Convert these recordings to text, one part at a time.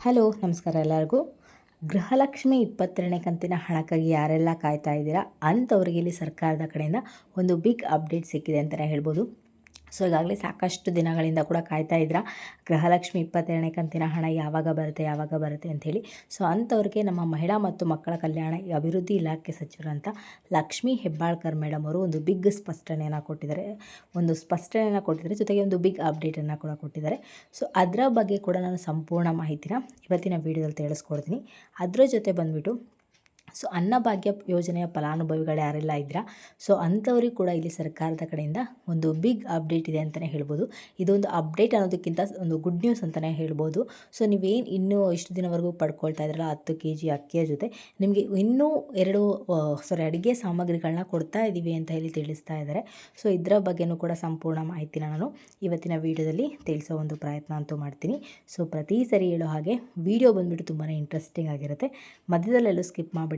Hello, ನಮಸ್ಕಾರ ಎಲ್ಲರಿಗೂ. ಗೃಹಲಕ್ಷ್ಮಿ ಇಪ್ಪತ್ತೆರಡನೇ ಕಂತಿನ ಹಣಕ್ಕಾಗಿ ಯಾರೆಲ್ಲ ಕಾಯ್ತಾ ಇದ್ದೀರಾ? ಅಂಥವ್ರಿಗೆ ಇಲ್ಲಿ ಸರ್ಕಾರದ ಕಡೆಯಿಂದ ಒಂದು ಬಿಗ್ ಅಪ್ಡೇಟ್ ಸಿಕ್ಕಿದೆ ಅಂತಲೇ ಹೇಳ್ಬೋದು. ಸೊ ಈಗಾಗಲೇ ಸಾಕಷ್ಟು ದಿನಗಳಿಂದ ಕೂಡ ಕಾಯ್ತಾ ಇದ್ರ ಗೃಹಲಕ್ಷ್ಮಿ ಇಪ್ಪತ್ತೆರಡನೇ ಕಂತಿನ ಹಣ ಯಾವಾಗ ಬರುತ್ತೆ ಯಾವಾಗ ಬರುತ್ತೆ ಅಂಥೇಳಿ ಸೊ ಅಂಥವ್ರಿಗೆ ನಮ್ಮ ಮಹಿಳಾ ಮತ್ತು ಮಕ್ಕಳ ಕಲ್ಯಾಣ ಅಭಿವೃದ್ಧಿ ಇಲಾಖೆ ಸಚಿವರಂತ ಲಕ್ಷ್ಮೀ ಹೆಬ್ಬಾಳ್ಕರ್ ಮೇಡಮ್ ಅವರು ಒಂದು ಬಿಗ್ ಸ್ಪಷ್ಟನೆಯನ್ನು ಕೊಟ್ಟಿದ್ದಾರೆ. ಒಂದು ಸ್ಪಷ್ಟನೆಯನ್ನು ಕೊಟ್ಟಿದ್ದಾರೆ, ಜೊತೆಗೆ ಒಂದು ಬಿಗ್ ಅಪ್ಡೇಟನ್ನು ಕೂಡ ಕೊಟ್ಟಿದ್ದಾರೆ. ಸೊ ಅದರ ಬಗ್ಗೆ ಕೂಡ ನಾನು ಸಂಪೂರ್ಣ ಮಾಹಿತಿನ ಇವತ್ತಿನ ವಿಡಿಯೋದಲ್ಲಿ ತಿಳಿಸ್ಕೊಡ್ತೀನಿ. ಅದರ ಜೊತೆ ಬಂದುಬಿಟ್ಟು ಸೊ ಅನ್ನಭಾಗ್ಯ ಯೋಜನೆಯ ಫಲಾನುಭವಿಗಳು ಯಾರೆಲ್ಲ ಇದ್ದೀರಾ? ಸೊ ಅಂಥವ್ರಿಗೆ ಕೂಡ ಇಲ್ಲಿ ಸರ್ಕಾರದ ಕಡೆಯಿಂದ ಒಂದು ಬಿಗ್ ಅಪ್ಡೇಟ್ ಇದೆ ಅಂತಲೇ ಹೇಳ್ಬೋದು. ಇದೊಂದು ಅಪ್ಡೇಟ್ ಅನ್ನೋದಕ್ಕಿಂತ ಒಂದು ಗುಡ್ ನ್ಯೂಸ್ ಅಂತಲೇ ಹೇಳ್ಬೋದು. ಸೊ ನೀವೇನು ಇನ್ನೂ ಇಷ್ಟು ದಿನವರೆಗೂ ಪಡ್ಕೊಳ್ತಾ ಇದ್ರಲ್ಲ, ಹತ್ತು ಕೆ ಜಿ ಅಕ್ಕಿಯ ಜೊತೆ, ನಿಮಗೆ ಇನ್ನೂ ಎರಡು ಸಾರಿ ಅಡುಗೆ ಸಾಮಗ್ರಿಗಳನ್ನ ಕೊಡ್ತಾ ಇದ್ದೀವಿ ಅಂತ ಹೇಳಿ ತಿಳಿಸ್ತಾ ಇದ್ದಾರೆ. ಸೊ ಇದರ ಬಗ್ಗೆನೂ ಕೂಡ ಸಂಪೂರ್ಣ ಮಾಹಿತಿನ ನಾನು ಇವತ್ತಿನ ವಿಡಿಯೋದಲ್ಲಿ ತಿಳಿಸೋ ಒಂದು ಪ್ರಯತ್ನ ಅಂತೂ ಮಾಡ್ತೀನಿ. ಸೊ ಪ್ರತಿ ಸರಿ ಹೇಳೋ ಹಾಗೆ ವಿಡಿಯೋ ಬಂದುಬಿಟ್ಟು ತುಂಬಾ ಇಂಟ್ರೆಸ್ಟಿಂಗ್ ಆಗಿರುತ್ತೆ. ಮಧ್ಯದಲ್ಲೆಲ್ಲೂ ಸ್ಕಿಪ್ ಮಾಡಿಬಿಡಿ.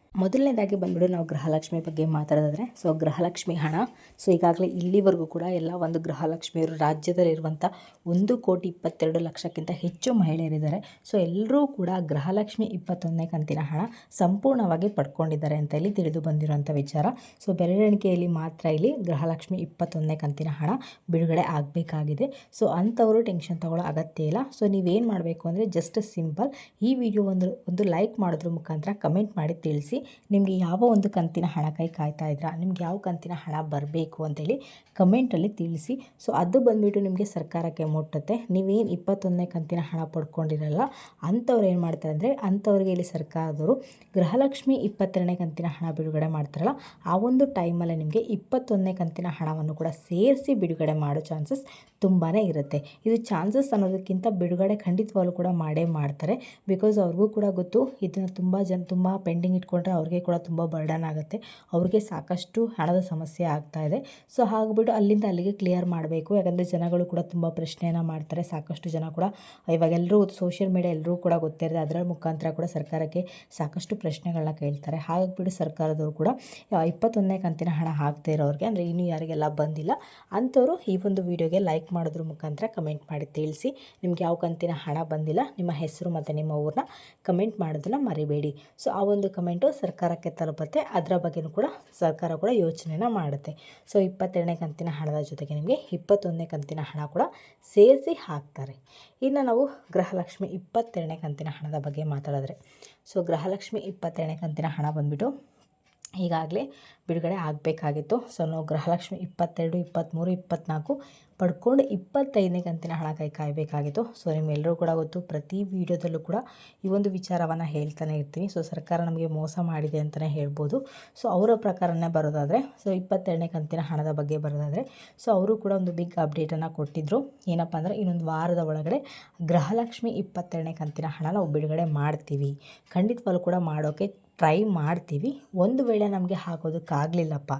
ಮೊದಲನೇದಾಗಿ ಬಂದ್ಬಿಟ್ಟು ನಾವು ಗೃಹಲಕ್ಷ್ಮಿ ಬಗ್ಗೆ ಮಾತಾಡೋದಾದರೆ, ಸೊ ಗೃಹಲಕ್ಷ್ಮಿ ಹಣ. ಸೊ ಈಗಾಗಲೇ ಇಲ್ಲಿವರೆಗೂ ಕೂಡ ಎಲ್ಲ ಒಂದು ಗೃಹಲಕ್ಷ್ಮಿಯವರು ರಾಜ್ಯದಲ್ಲಿರುವಂಥ ಒಂದು ಕೋಟಿ ಇಪ್ಪತ್ತೆರಡು ಲಕ್ಷಕ್ಕಿಂತ ಹೆಚ್ಚು ಮಹಿಳೆಯರಿದ್ದಾರೆ. ಸೊ ಎಲ್ಲರೂ ಕೂಡ ಗೃಹಲಕ್ಷ್ಮಿ ಇಪ್ಪತ್ತೊಂದನೇ ಕಂತಿನ ಹಣ ಸಂಪೂರ್ಣವಾಗಿ ಪಡ್ಕೊಂಡಿದ್ದಾರೆ ಅಂತ ಇಲ್ಲಿ ತಿಳಿದು ಬಂದಿರುವಂಥ ವಿಚಾರ. ಸೊ ಬೆರಳೆಣಿಕೆಯಲ್ಲಿ ಮಾತ್ರ ಇಲ್ಲಿ ಗೃಹಲಕ್ಷ್ಮಿ ಇಪ್ಪತ್ತೊಂದನೇ ಕಂತಿನ ಹಣ ಬಿಡುಗಡೆ ಆಗಬೇಕಾಗಿದೆ. ಸೊ ಅಂಥವರು ಟೆನ್ಷನ್ ತಗೊಳ್ಳೋ ಅಗತ್ಯ ಇಲ್ಲ. ಸೊ ನೀವೇನು ಮಾಡಬೇಕು ಅಂದರೆ ಜಸ್ಟ್ ಸಿಂಪಲ್ ಈ ವಿಡಿಯೋ ಒಂದು ಒಂದು ಲೈಕ್ ಮಾಡೋದ್ರ ಮುಖಾಂತರ ಕಮೆಂಟ್ ಮಾಡಿ ತಿಳಿಸಿ. ನಿಮಗೆ ಯಾವ ಒಂದು ಕಂತಿನ ಹಣ ಕೈ ಕಾಯ್ತಾ ಇದ್ದೀರಾ ನಿಮ್ಗೆ ಯಾವ ಕಂತಿನ ಹಣ ಬರಬೇಕು ಅಂತೇಳಿ ಕಮೆಂಟಲ್ಲಿ ತಿಳಿಸಿ. ಸೊ ಅದು ಬಂದುಬಿಟ್ಟು ನಿಮಗೆ ಸರ್ಕಾರಕ್ಕೆ ಮುಟ್ಟುತ್ತೆ. ನೀವೇನು ಇಪ್ಪತ್ತೊಂದನೇ ಕಂತಿನ ಹಣ ಪಡ್ಕೊಂಡಿರಲ್ಲ, ಅಂಥವ್ರು ಏನು ಮಾಡ್ತಾರೆ ಅಂದರೆ, ಅಂಥವ್ರಿಗೆ ಇಲ್ಲಿ ಸರ್ಕಾರದವರು ಗೃಹಲಕ್ಷ್ಮಿ ಇಪ್ಪತ್ತೆರಡನೇ ಕಂತಿನ ಹಣ ಬಿಡುಗಡೆ ಮಾಡ್ತಾರಲ್ಲ, ಆ ಒಂದು ಟೈಮಲ್ಲೇ ನಿಮಗೆ ಇಪ್ಪತ್ತೊಂದನೇ ಕಂತಿನ ಹಣವನ್ನು ಕೂಡ ಸೇರಿಸಿ ಬಿಡುಗಡೆ ಮಾಡೋ ಚಾನ್ಸಸ್ ತುಂಬಾ ಇರುತ್ತೆ. ಇದು ಚಾನ್ಸಸ್ ಅನ್ನೋದಕ್ಕಿಂತ ಬಿಡುಗಡೆ ಖಂಡಿತವಾಗ್ಲೂ ಕೂಡ ಮಾಡೇ ಮಾಡ್ತಾರೆ. ಬಿಕಾಸ್ ಅವ್ರಿಗೂ ಕೂಡ ಗೊತ್ತು, ಇದನ್ನು ತುಂಬ ಜನ, ತುಂಬ ಪೆಂಡಿಂಗ್ ಇಟ್ಕೊಂಡ್ರೆ ಅವ್ರಿಗೆ ಕೂಡ ತುಂಬ ಬರ್ಡನ್ ಆಗುತ್ತೆ. ಅವ್ರಿಗೆ ಸಾಕಷ್ಟು ಹಣದ ಸಮಸ್ಯೆ ಆಗ್ತಾ ಇದೆ. ಸೊ ಹಾಗ್ಬಿಟ್ಟು ಅಲ್ಲಿಂದ ಅಲ್ಲಿಗೆ ಕ್ಲಿಯರ್ ಮಾಡಬೇಕು. ಯಾಕಂದರೆ ಜನಗಳು ಕೂಡ ತುಂಬ ಪ್ರಶ್ನೆಯನ್ನು ಮಾಡ್ತಾರೆ. ಸಾಕಷ್ಟು ಜನ ಕೂಡ ಇವಾಗೆಲ್ಲರೂ ಸೋಷಿಯಲ್ ಮೀಡಿಯಾ ಎಲ್ಲರೂ ಕೂಡ ಗೊತ್ತಿರುತ್ತೆ ಅದರ ಮುಖಾಂತರ ಕೂಡ ಸರ್ಕಾರಕ್ಕೆ ಸಾಕಷ್ಟು ಪ್ರಶ್ನೆಗಳನ್ನ ಕೇಳ್ತಾರೆ. ಹಾಗಾಗ್ಬಿಟ್ಟು ಸರ್ಕಾರದವರು ಕೂಡ ಇಪ್ಪತ್ತೊಂದನೇ ಕಂತಿನ ಹಣ ಹಾಕ್ತಾ ಇರೋರಿಗೆ, ಅಂದರೆ ಇನ್ನೂ ಯಾರಿಗೆಲ್ಲ ಬಂದಿಲ್ಲ, ಅಂಥವರು ಈ ಒಂದು ವಿಡಿಯೋಗೆ ಲೈಕ್ ಮಾಡೋದ್ರ ಮುಖಾಂತರ ಕಮೆಂಟ್ ಮಾಡಿ ತಿಳಿಸಿ, ನಿಮ್ಗೆ ಯಾವ ಕಂತಿನ ಹಣ ಬಂದಿಲ್ಲ, ನಿಮ್ಮ ಹೆಸರು ಮತ್ತು ನಿಮ್ಮ ಊರನ್ನ ಕಮೆಂಟ್ ಮಾಡೋದನ್ನು ಮರಿಬೇಡಿ. ಸೊ ಆ ಒಂದು ಕಮೆಂಟು ಸರ್ಕಾರಕ್ಕೆ ತಲುಪುತ್ತೆ. ಅದರ ಬಗ್ಗೆಯೂ ಕೂಡ ಸರ್ಕಾರ ಕೂಡ ಯೋಚನೆನ ಮಾಡುತ್ತೆ. ಸೊ ಇಪ್ಪತ್ತೆರಡನೇ ಕಂತಿನ ಹಣದ ಜೊತೆಗೆ ನಿಮಗೆ ಇಪ್ಪತ್ತೊಂದನೇ ಕಂತಿನ ಹಣ ಕೂಡ ಸೇರಿಸಿ ಹಾಕ್ತಾರೆ. ಇನ್ನು ನಾವು ಗೃಹಲಕ್ಷ್ಮಿ ಇಪ್ಪತ್ತೆರಡನೇ ಕಂತಿನ ಹಣದ ಬಗ್ಗೆ ಮಾತಾಡಿದ್ರೆ. ಸೊ ಗೃಹಲಕ್ಷ್ಮಿ ಇಪ್ಪತ್ತೆರಡನೇ ಕಂತಿನ ಹಣ ಬಂದುಬಿಟ್ಟು ಈಗಾಗಲೇ ಬಿಡುಗಡೆ ಆಗಬೇಕಾಗಿತ್ತು. ಸೊ ನಾವು ಗೃಹಲಕ್ಷ್ಮಿ ಇಪ್ಪತ್ತೆರಡು ಇಪ್ಪತ್ತ್ಮೂರು ಇಪ್ಪತ್ತ್ನಾಲ್ಕು ಪಡ್ಕೊಂಡು ಇಪ್ಪತ್ತೈದನೇ ಕಂತಿನ ಹಣ ಕೈ ಕಾಯಬೇಕಾಗಿತ್ತು. ಸೊ ನಿಮ್ಮೆಲ್ಲರೂ ಕೂಡ ಗೊತ್ತು, ಪ್ರತಿ ವೀಡಿಯೋದಲ್ಲೂ ಕೂಡ ಈ ಒಂದು ವಿಚಾರವನ್ನು ಹೇಳ್ತಾನೆ ಇರ್ತೀನಿ. ಸೊ ಸರ್ಕಾರ ನಮಗೆ ಮೋಸ ಮಾಡಿದೆ ಅಂತಲೇ ಹೇಳ್ಬೋದು. ಸೊ ಅವರ ಪ್ರಕಾರನೇ ಬರೋದಾದರೆ ಸೊ ಇಪ್ಪತ್ತೆರಡನೇ ಕಂತಿನ ಹಣದ ಬಗ್ಗೆ ಬರೋದಾದರೆ ಸೊ ಅವರು ಕೂಡ ಒಂದು ಬಿಗ್ ಅಪ್ಡೇಟನ್ನು ಕೊಟ್ಟಿದ್ದರು ಏನಪ್ಪ ಅಂದರೆ, ಇನ್ನೊಂದು ವಾರದ ಒಳಗಡೆ ಗೃಹಲಕ್ಷ್ಮಿ ಇಪ್ಪತ್ತೆರಡನೇ ಕಂತಿನ ಹಣ ನಾವು ಬಿಡುಗಡೆ ಮಾಡ್ತೀವಿ. ಖಂಡಿತವಾಗ್ಲೂ ಕೂಡ ಮಾಡೋಕ್ಕೆ ಟ್ರೈ ಮಾಡ್ತೀವಿ. ಒಂದು ವೇಳೆ ನಮಗೆ ಹಾಕೋದಕ್ಕಾಗಲಿಲ್ಲಪ್ಪ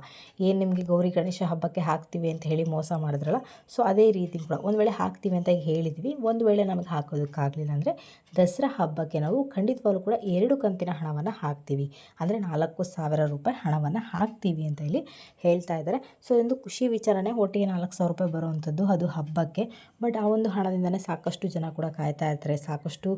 ಏನು ನಿಮಗೆ ಗೌರಿ ಗಣೇಶ ಹಬ್ಬಕ್ಕೆ ಹಾಕ್ತೀವಿ ಅಂತ ಹೇಳಿ ಮೋಸ ಮಾಡಿದ್ರಲ್ಲ ಸೊ ಅದೇ ರೀತಿ ಕೂಡ ಒಂದು ವೇಳೆ ಹಾಕ್ತೀವಿ ಅಂತ ಹೇಳಿದ್ವಿ. ಒಂದು ವೇಳೆ ನಮಗೆ ಹಾಕೋದಕ್ಕಾಗಲಿಲ್ಲ ಅಂದರೆ ದಸರಾ ಹಬ್ಬಕ್ಕೆ ನಾವು ಖಂಡಿತವಾಗ್ಲೂ ಕೂಡ ಎರಡು ಕಂತಿನ ಹಣವನ್ನು ಹಾಕ್ತೀವಿ. ಅಂದರೆ ನಾಲ್ಕು ಸಾವಿರ ರೂಪಾಯಿ ಹಣವನ್ನು ಹಾಕ್ತೀವಿ ಅಂತ ಹೇಳಿ ಹೇಳ್ತಾ ಇದ್ದಾರೆ. ಸೊ ಒಂದು ಖುಷಿ ವಿಚಾರನೆ, ಒಟ್ಟಿಗೆ ನಾಲ್ಕು ಸಾವಿರ ರೂಪಾಯಿ ಬರುವಂಥದ್ದು ಅದು ಹಬ್ಬಕ್ಕೆ. ಬಟ್ ಆ ಒಂದು ಹಣದಿಂದನೇ ಸಾಕಷ್ಟು ಜನ ಕೂಡ ಕಾಯ್ತಾ ಇರ್ತಾರೆ. ಸಾಕಷ್ಟು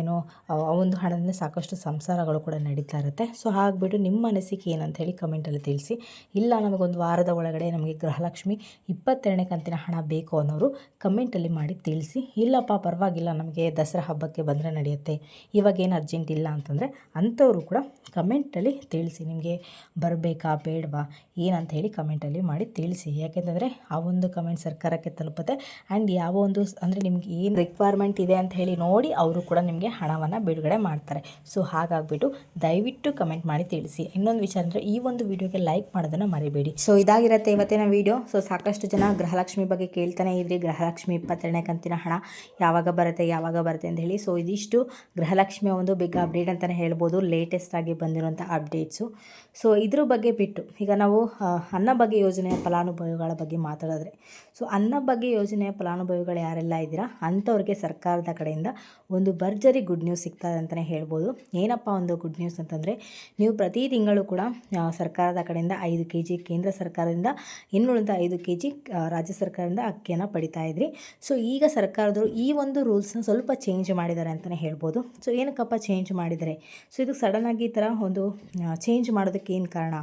ಏನೋ ಆ ಒಂದು ಹಣದಿಂದ ಸಾಕಷ್ಟು ಸಂಸಾರಗಳು ಕೂಡ ನಡೀತಾ ಇರುತ್ತೆ. ಸೊ ಹಾಗ್ಬಿಟ್ಟು ನಿಮ್ಮ ಅನಿಸಿಕೆ ಏನಂತ ಹೇಳಿ ಕಮೆಂಟಲ್ಲಿ ತಿಳಿಸಿ. ಇಲ್ಲ, ನಮಗೊಂದು ವಾರದ ಒಳಗಡೆ ನಮಗೆ ಗೃಹಲಕ್ಷ್ಮಿ ಇಪ್ಪತ್ತೆರಡನೇ ಕಂತಿನ ಹಣ ಬೇಕು ಅನ್ನೋರು ಕಮೆಂಟಲ್ಲಿ ಮಾಡಿ ತಿಳಿಸಿ. ಇಲ್ಲಪ್ಪ, ಪರವಾಗಿಲ್ಲ, ನಮಗೆ ದಸರಾ ಹಬ್ಬಕ್ಕೆ ಬಂದರೆ ನಡೆಯುತ್ತೆ. ಇವಾಗೇನು ಅರ್ಜೆಂಟ್ ಇಲ್ಲ ಅಂತಂದರೆ ಅಂಥವರು ಕೂಡ ಕಮೆಂಟಲ್ಲಿ ತಿಳಿಸಿ. ನಿಮಗೆ ಬರಬೇಕಾ, ಬೇಡವಾ, ಏನಂತ ಹೇಳಿ ಕಮೆಂಟಲ್ಲಿ ಮಾಡಿ ತಿಳಿಸಿ. ಯಾಕೆಂತಂದರೆ ಆ ಒಂದು ಕಮೆಂಟ್ ಸರ್ಕಾರಕ್ಕೆ ತಲುಪುತ್ತೆ. ಆ್ಯಂಡ್ ಯಾವ ಒಂದು ಅಂದರೆ ನಿಮ್ಗೆ ಏನು ರಿಕ್ವೈರ್ಮೆಂಟ್ ಇದೆ ಅಂತ ಹೇಳಿ ನೋಡಿ, ಅವರು ಕೂಡ ನಿಮಗೆ ಹಣವನ್ನು ಬಿಡುಗಡೆ ಮಾಡ್ತಾರೆ. ಸೊ ಹಾಗಾಗ್ಬಿಟ್ಟು ದಯವಿಟ್ಟು ದಯವಿಟ್ಟು ಕಮೆಂಟ್ ಮಾಡಿ ತಿಳಿಸಿ. ಇನ್ನೊಂದು ವಿಚಾರ ಅಂದರೆ ಈ ಒಂದು ವಿಡಿಯೋಗೆ ಲೈಕ್ ಮಾಡೋದನ್ನು ಮರಿಬೇಡಿ. ಸೊ ಇದಾಗಿರುತ್ತೆ ಇವತ್ತಿನ ವಿಡಿಯೋ. ಸೊ ಸಾಕಷ್ಟು ಜನ ಗೃಹಲಕ್ಷ್ಮಿ ಬಗ್ಗೆ ಕೇಳ್ತಾನೆ ಇದ್ರಿ. ಗೃಹಲಕ್ಷ್ಮಿ ಇಪ್ಪತ್ತೆರಡನೇ ಕಂತಿನ ಹಣ ಯಾವಾಗ ಬರುತ್ತೆ ಯಾವಾಗ ಬರುತ್ತೆ ಅಂತ ಹೇಳಿ. ಸೊ ಇದಿಷ್ಟು ಗೃಹಲಕ್ಷ್ಮಿಯ ಒಂದು ಬಿಗ್ ಅಪ್ಡೇಟ್ ಅಂತಲೇ ಹೇಳ್ಬೋದು. ಲೇಟೆಸ್ಟ್ ಆಗಿ ಬಂದಿರುವಂಥ ಅಪ್ಡೇಟ್ಸು ಸೊ ಇದ್ರ ಬಗ್ಗೆ ಬಿಟ್ಟು ಈಗ ನಾವು ಅನ್ನ ಬಗ್ಗೆ ಯೋಜನೆಯ ಫಲಾನುಭವಿಗಳ ಬಗ್ಗೆ ಮಾತಾಡಿದ್ರೆ. ಸೊ ಅನ್ನ ಬಗ್ಗೆ ಯೋಜನೆಯ ಫಲಾನುಭವಿಗಳು ಯಾರೆಲ್ಲ ಇದ್ದೀರಾ? ಅಂಥವ್ರಿಗೆ ಸರ್ಕಾರದ ಕಡೆಯಿಂದ ಒಂದು ಭರ್ಜರಿ ಗುಡ್ ನ್ಯೂಸ್ ಸಿಗ್ತದೆ ಅಂತಲೇ ಹೇಳ್ಬೋದು. ಏನಪ್ಪ ಒಂದು ಗುಡ್ ನ್ಯೂಸ್ ಅಂತಂದರೆ ನೀವು ಪ್ರತಿ ತಿಂಗಳು ಕೂಡ ಸರ್ಕಾರದ ಕಡೆಯಿಂದ ಐದು ಕೆ ಜಿ ಕೇಂದ್ರ ಸರ್ಕಾರದಿಂದ ಇನ್ನುಳಿದ ಐದು ಕೆ ಜಿ ರಾಜ್ಯ ಸರ್ಕಾರದಿಂದ ಅಕ್ಕಿಯನ್ನು ಪಡಿತಾ ಇದ್ರಿ. ಸೊ ಈಗ ಸರ್ಕಾರದವರು ಈ ಒಂದು ರೂಲ್ಸ್ನ ಸ್ವಲ್ಪ ಚೇಂಜ್ ಮಾಡಿದ್ದಾರೆ ಅಂತಲೇ ಹೇಳ್ಬೋದು. ಸೊ ಏನಕ್ಕಪ್ಪ ಚೇಂಜ್ ಮಾಡಿದರೆ? ಸೊ ಇದು ಸಡನ್ನಾಗಿ ಈ ಥರ ಒಂದು ಚೇಂಜ್ ಮಾಡೋದಕ್ಕೆ ಏನು ಕಾರಣ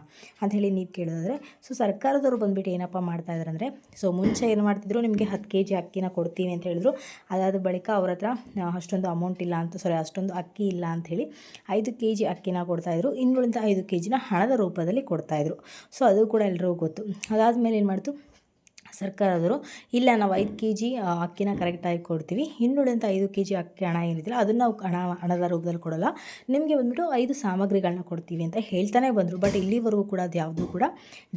ಅಂತ ಹೇಳಿ ನೀವು ಕೇಳೋದಾದರೆ ಸೊ ಸರ್ಕಾರದವರು ಬಂದುಬಿಟ್ಟು ಏನಪ್ಪ ಮಾಡ್ತಾ ಇದ್ದಾರೆ ಅಂದರೆ ಸೊ ಮುಂಚೆ ಏನು ಮಾಡ್ತಿದ್ರು, ನಿಮಗೆ ಹತ್ತು ಕೆ ಜಿ ಅಕ್ಕಿನ ಕೊಡ್ತೀವಿ ಅಂತ ಹೇಳಿದ್ರು. ಅದಾದ ಬಳಿಕ ಅವ್ರ ಹತ್ರ ಅಷ್ಟೊಂದು ಅಮೌಂಟ್ ಇಲ್ಲ ಅಂತ ಸಾರಿ ಅಷ್ಟೊಂದು ಅಕ್ಕಿ ಇಲ್ಲ ಅಂತ ಹೇಳಿ ಐದು ಕೆ ಜಿ ಅಕ್ಕಿನ ಕೊಡ್ತಾಯಿದ್ರು. ಇನ್ನುಳಿದ ಐದು ಕೆ ಜಿನ ಹಣದ ರೂಪದಲ್ಲಿ ಕೊಡ್ತಾಯಿದ್ರು. ಸೊ ಅದು ಕೂಡ ಎಲ್ಲರಿಗೂ ಗೊತ್ತು. ಅದಾದಮೇಲೆ ಏನು ಮಾಡ್ತು ಸರ್ಕಾರದವರು, ಇಲ್ಲ ನಾವು ಐದು ಕೆ ಜಿ ಅಕ್ಕಿನ ಕರೆಕ್ಟಾಗಿ ಕೊಡ್ತೀವಿ. ಇನ್ನುಳಿದಂಥ ಐದು ಕೆ ಜಿ ಅಕ್ಕಿ ಹಣ ಏನಿದೆಯಲ್ಲ, ಅದನ್ನು ನಾವು ಹಣ, ಹಣದ ರೂಪದಲ್ಲಿ ಕೊಡೋಲ್ಲ. ನಿಮಗೆ ಬಂದ್ಬಿಟ್ಟು ಐದು ಸಾಮಗ್ರಿಗಳನ್ನ ಕೊಡ್ತೀವಿ ಅಂತ ಹೇಳ್ತಾನೆ ಬಂದರು. ಬಟ್ ಇಲ್ಲಿವರೆಗೂ ಕೂಡ ಅದು ಯಾವುದೂ ಕೂಡ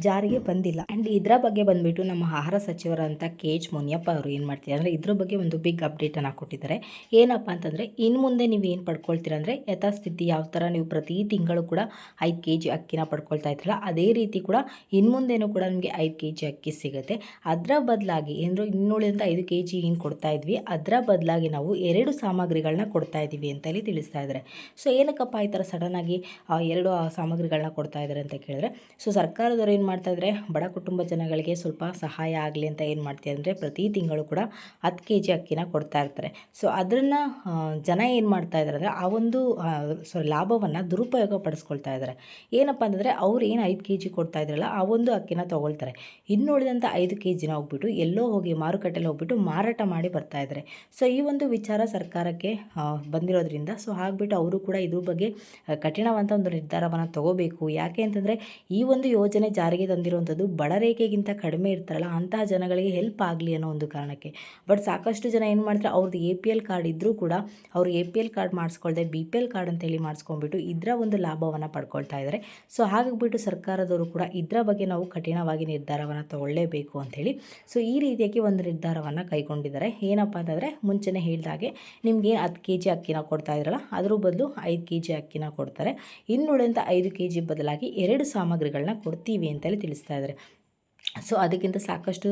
ಜಾರಿಗೆ ಬಂದಿಲ್ಲ. ಆ್ಯಂಡ್ ಇದರ ಬಗ್ಗೆ ಬಂದುಬಿಟ್ಟು ನಮ್ಮ ಆಹಾರ ಸಚಿವರಂತ ಕೆ ಎಚ್ ಮುನಿಯಪ್ಪ ಅವರು ಏನು ಮಾಡ್ತಿದ್ದಾರೆ ಅಂದರೆ, ಇದ್ರ ಬಗ್ಗೆ ಒಂದು ಬಿಗ್ ಅಪ್ಡೇಟನ್ನು ಕೊಟ್ಟಿದ್ದಾರೆ. ಏನಪ್ಪ ಅಂತಂದರೆ ಇನ್ನು ಮುಂದೆ ನೀವು ಏನು ಪಡ್ಕೊಳ್ತೀರ ಅಂದರೆ, ಯಥಾಸ್ಥಿತಿ ಯಾವ ಥರ ನೀವು ಪ್ರತಿ ತಿಂಗಳು ಕೂಡ ಐದು ಕೆ ಜಿ ಅಕ್ಕಿನ ಪಡ್ಕೊಳ್ತಾ ಇದ್ರಲ್ಲ, ಅದೇ ರೀತಿ ಕೂಡ ಇನ್ನು ಮುಂದೆನೂ ಕೂಡ ನಿಮಗೆ ಐದು ಕೆ ಜಿ ಅಕ್ಕಿ ಸಿಗುತ್ತೆ. ಅದರ ಬದಲಾಗಿ, ಏನರು ಇನ್ನುಳಿದಂಥ ಐದು ಕೆ ಜಿ ಏನು ಕೊಡ್ತಾ ಇದ್ವಿ. ಅದರ ಬದಲಾಗಿ ನಾವು ಎರಡು ಸಾಮಗ್ರಿಗಳನ್ನ ಕೊಡ್ತಾ ಇದ್ದೀವಿ ಅಂತ ಹೇಳಿ ತಿಳಿಸ್ತಾ ಇದ್ದಾರೆ. ಸೊ ಏನಕ್ಕಪ್ಪ ಈ ಥರ ಸಡನ್ನಾಗಿ ಎರಡು ಸಾಮಗ್ರಿಗಳನ್ನ ಕೊಡ್ತಾ ಇದ್ದಾರೆ ಅಂತ ಕೇಳಿದ್ರೆ ಸೊ ಸರ್ಕಾರದವರು ಏನು ಮಾಡ್ತಾ ಇದ್ದಾರೆ, ಬಡ ಕುಟುಂಬ ಜನಗಳಿಗೆ ಸ್ವಲ್ಪ ಸಹಾಯ ಆಗಲಿ ಅಂತ ಏನು ಮಾಡ್ತೀವಿ ಅಂದರೆ ಪ್ರತಿ ತಿಂಗಳು ಕೂಡ ಹತ್ತು ಕೆ ಜಿ ಅಕ್ಕಿನ ಕೊಡ್ತಾ ಇರ್ತಾರೆ. ಸೊ ಅದನ್ನು ಜನ ಏನು ಮಾಡ್ತಾ ಇದ್ದಾರೆ ಅಂದರೆ ಆ ಒಂದು ಸೊ ಲಾಭವನ್ನು ದುರುಪಯೋಗ ಪಡಿಸ್ಕೊಳ್ತಾ ಇದ್ದಾರೆ. ಏನಪ್ಪ ಅಂತಂದರೆ ಅವ್ರು ಏನು ಐದು ಕೆ ಜಿ ಕೊಡ್ತಾ ಇದ್ರಲ್ಲ ಆ ಒಂದು ಅಕ್ಕಿನ ತೊಗೊಳ್ತಾರೆ. ಇನ್ನುಳಿದಂಥ ಐದು ಕೆ ಜಿನ ಹೋಗ್ಬಿಟ್ಟು ಎಲ್ಲೋ ಹೋಗಿ ಮಾರುಕಟ್ಟೆಲಿ ಹೋಗ್ಬಿಟ್ಟು ಮಾರಾಟ ಮಾಡಿ ಬರ್ತಾ ಇದ್ದಾರೆ ಸೊ ಈ ಒಂದು ವಿಚಾರ ಸರ್ಕಾರಕ್ಕೆ ಬಂದಿರೋದ್ರಿಂದ ಸೊ ಹಾಗ್ಬಿಟ್ಟು ಅವರು ಕೂಡ ಇದ್ರ ಬಗ್ಗೆ ಕಠಿಣವಂತ ಒಂದು ನಿರ್ಧಾರವನ್ನು ತಗೋಬೇಕು. ಯಾಕೆ ಅಂತಂದರೆ, ಈ ಒಂದು ಯೋಜನೆ ಜಾರಿಗೆ ತಂದಿರುವಂಥದ್ದು ಬಡ ರೇಖೆಗಿಂತ ಕಡಿಮೆ ಇರ್ತಾರಲ್ಲ, ಅಂತಹ ಜನಗಳಿಗೆ ಹೆಲ್ಪ್ ಆಗಲಿ ಅನ್ನೋ ಒಂದು ಕಾರಣಕ್ಕೆ. ಬಟ್ ಸಾಕಷ್ಟು ಜನ ಏನು ಮಾಡ್ತಾರೆ ಅವ್ರದ್ದು ಎ ಪಿ ಎಲ್ ಕಾರ್ಡ್ ಇದ್ದರೂ ಕೂಡ, ಅವರು ಎ ಪಿ ಎಲ್ ಕಾರ್ಡ್ ಮಾಡಿಸ್ಕೊಳ್ದೆ ಬಿ ಪಿ ಎಲ್ ಕಾರ್ಡ್ ಅಂತೇಳಿ ಮಾಡಿಸ್ಕೊಂಡ್ಬಿಟ್ಟು ಇದರ ಒಂದು ಲಾಭವನ್ನು ಪಡ್ಕೊಳ್ತಾ ಇದ್ದಾರೆ ಸೊ ಹಾಗಾಗ್ಬಿಟ್ಟು ಸರ್ಕಾರದವರು ಕೂಡ ಇದರ ಬಗ್ಗೆ ನಾವು ಕಠಿಣವಾಗಿ ನಿರ್ಧಾರವನ್ನು ತಗೊಳ್ಳೇಬೇಕು ಅಂಥೇಳಿ ಸೊ ಈ ರೀತಿಯಾಗಿ ಒಂದು ನಿರ್ಧಾರವನ್ನು ಕೈಗೊಂಡಿದ್ದಾರೆ. ಏನಪ್ಪ ಅಂತಂದರೆ, ಮುಂಚೆನೇ ಹೇಳಿದಾಗೆ ನಿಮ್ಗೆ ಹತ್ತು ಕೆ ಜಿ ಅಕ್ಕಿನ ಕೊಡ್ತಾ ಇದ್ರಲ್ಲ, ಅದ್ರ ಬದಲು ಐದು ಕೆ ಜಿ ಅಕ್ಕಿನ ಕೊಡ್ತಾರೆ. ಇನ್ನುಳಿದಂಥ ಐದು ಕೆ ಜಿ ಬದಲಾಗಿ ಎರಡು ಸಾಮಗ್ರಿಗಳನ್ನ ಕೊಡ್ತೀವಿ ಅಂತೇಳಿ ತಿಳಿಸ್ತಾ ಇದ್ದಾರೆ. ಸೊ ಅದಕ್ಕಿಂತ ಸಾಕಷ್ಟು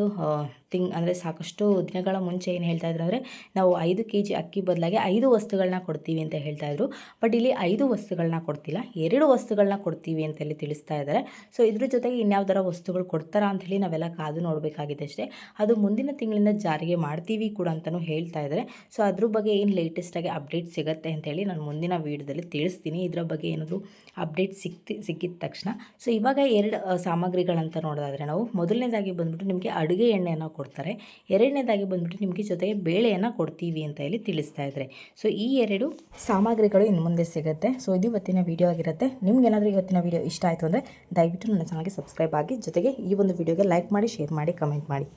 ತಿಂಗ್, ಅಂದರೆ ಸಾಕಷ್ಟು ದಿನಗಳ ಮುಂಚೆ ಏನು ಹೇಳ್ತಾ ಇದ್ರು ಅಂದರೆ, ನಾವು ಐದು ಕೆ ಜಿ ಅಕ್ಕಿ ಬದಲಾಗಿ ಐದು ವಸ್ತುಗಳನ್ನ ಕೊಡ್ತೀವಿ ಅಂತ ಹೇಳ್ತಾ ಇದ್ರು. ಬಟ್ ಇಲ್ಲಿ ಐದು ವಸ್ತುಗಳನ್ನ ಕೊಡ್ತಿಲ್ಲ, ಎರಡು ವಸ್ತುಗಳನ್ನ ಕೊಡ್ತೀವಿ ಅಂತೇಳಿ ತಿಳಿಸ್ತಾ ಇದ್ದಾರೆ ಸೊ ಇದ್ರ ಜೊತೆಗೆ ಇನ್ಯಾವ್ದಾರ ವಸ್ತುಗಳು ಕೊಡ್ತಾರಾ ಅಂಥೇಳಿ ನಾವೆಲ್ಲ ಕಾದು ನೋಡಬೇಕಾಗಿದೆ ಅಷ್ಟೇ. ಅದು ಮುಂದಿನ ತಿಂಗಳಿಂದ ಜಾರಿಗೆ ಮಾಡ್ತೀವಿ ಕೂಡ ಅಂತಲೂ ಹೇಳ್ತಾ ಇದ್ದಾರೆ ಸೊ ಅದ್ರ ಬಗ್ಗೆ ಏನು ಲೇಟೆಸ್ಟಾಗಿ ಅಪ್ಡೇಟ್ ಸಿಗುತ್ತೆ ಅಂತೇಳಿ ನಾನು ಮುಂದಿನ ವೀಡಿಯೋದಲ್ಲಿ ತಿಳಿಸ್ತೀನಿ. ಇದರ ಬಗ್ಗೆ ಏನಾದರೂ ಅಪ್ಡೇಟ್ ಸಿಕ್ತಿ, ಸಿಕ್ಕಿದ ತಕ್ಷಣ. ಸೊ ಇವಾಗ ಎರಡು ಸಾಮಗ್ರಿಗಳಂತ ನೋಡೋದಾದರೆ ನಾವು ಮೊದಲನೇದಾಗಿ ಬಂದ್ಬಿಟ್ಟು ನಿಮಗೆ ಅಡುಗೆ ಎಣ್ಣೆಯನ್ನು ಕೊಡ್ತಾರೆ. ಎರಡನೇದಾಗಿ ಬಂದ್ಬಿಟ್ಟು ನಿಮಗೆ ಜೊತೆಗೆ ಬೇಳೆಯನ್ನು ಕೊಡ್ತೀವಿ ಅಂತ ಹೇಳಿ ತಿಳಿಸ್ತಾ ಇದ್ದಾರೆ ಸೊ ಈ ಎರಡು ಸಾಮಗ್ರಿಗಳು ಇನ್ನು ಮುಂದೆ ಸಿಗುತ್ತೆ. ಸೊ ಇದು ಇವತ್ತಿನ ವಿಡಿಯೋ ಆಗಿರುತ್ತೆ. ನಿಮ್ಗೆ ಏನಾದರೂ ಇವತ್ತಿನ ವಿಡಿಯೋ ಇಷ್ಟ ಆಯಿತು ಅಂದರೆ ದಯವಿಟ್ಟು ನನ್ನ ಚಾನಲ್ಗೆ ಸಬ್ಸ್ಕ್ರೈಬ್ ಆಗಿ, ಜೊತೆಗೆ ಈ ಒಂದು ವಿಡಿಯೋಗೆ ಲೈಕ್ ಮಾಡಿ ಶೇರ್ ಮಾಡಿ ಕಮೆಂಟ್ ಮಾಡಿ.